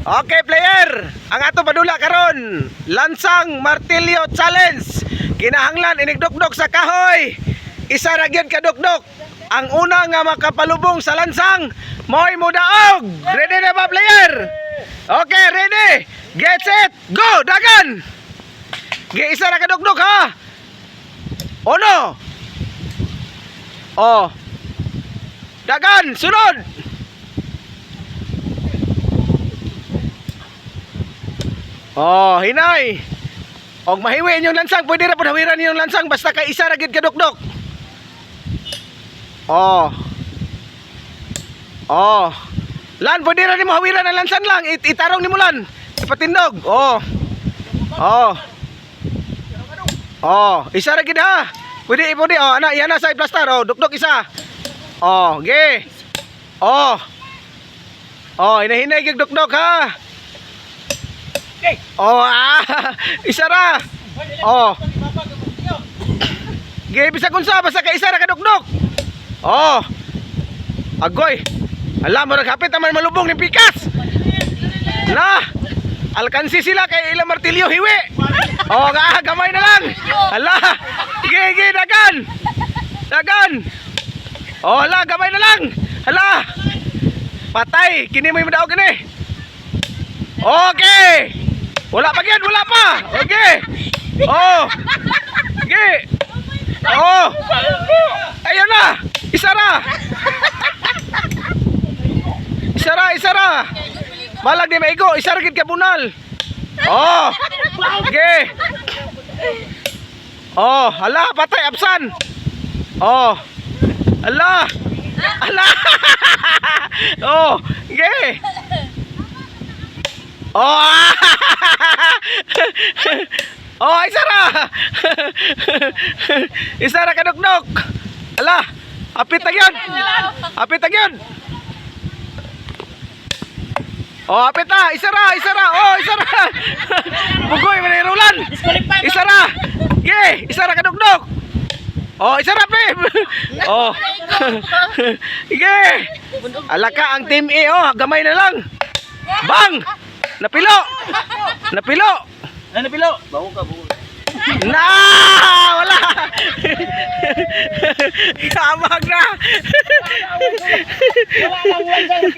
Okay player, ang ato padula karon, Lansang Martilyo Challenge. Kinahanglan inigdokdok sa kahoy. Isa ra gyud kadukdok. Ang una nga makapalubong sa lansang, moy mudaog. Ready na ba player? Okay, ready. Get set, go, dagan. Gi isa ra kadukdok ha. Uno. Oh. Dagan, sunod. Oh, hinay. Og mahiwi inyong lansang, pwede ra pud hawiran inyong lansang basta kay isa ra gid kadukdok. Oh. Oh. Lan, pwede ra nimo hawiran ang lansan lang. It itarong nimo lan. Ipatindog. Oh. Oh. Oh, isa ra gid ha. Pwede pwede oh, ana yan na sa plaster oh, dukdok isa. Oh, ge. Oh. Oh, hinahinay gid dukdok ha. Oh, ah, isa ra. Oh. Ge, bisa kunsa basta ka isa ra kadukdok. Oh. Agoy. Alam mo naghapit naman malubong ni Pikas. Na. Alkansi sila kay ilang martilyo hiwi. Oh, nga gamay na lang. Hala. Ge, ge, dagan. Dagan. Oh, hala, gamay na lang. Hala. Patay, kini mo daog gini. Okay. Wala pa yan, wala pa. Okay. Oh. Okay. Oh. Ayun na. Isara. Isara, isara. Balag di maigo, isara gid ka bunal. Oh. Okay. Oh, hala, patay absan. Oh. Hala. Hala. oh, okay. Oh! oh, isa ra. isa ra kadukdok. Ala, apit na yun. Apit na yun. Oh, apit na. Isa ra, isa ra. Oh, isa ra. Bugoy, manirulan. Isa ra. Ge, isa ra kadukdok. Oh, isa ra, Pip. Oh. Ge. Ala ka, ang team A, oh, gamay na lang. Bang! Napilo! Napilo! Ano pilo? Bawo ka, bawo. Na! Wala! Kamag na! Wala lang, wala lang.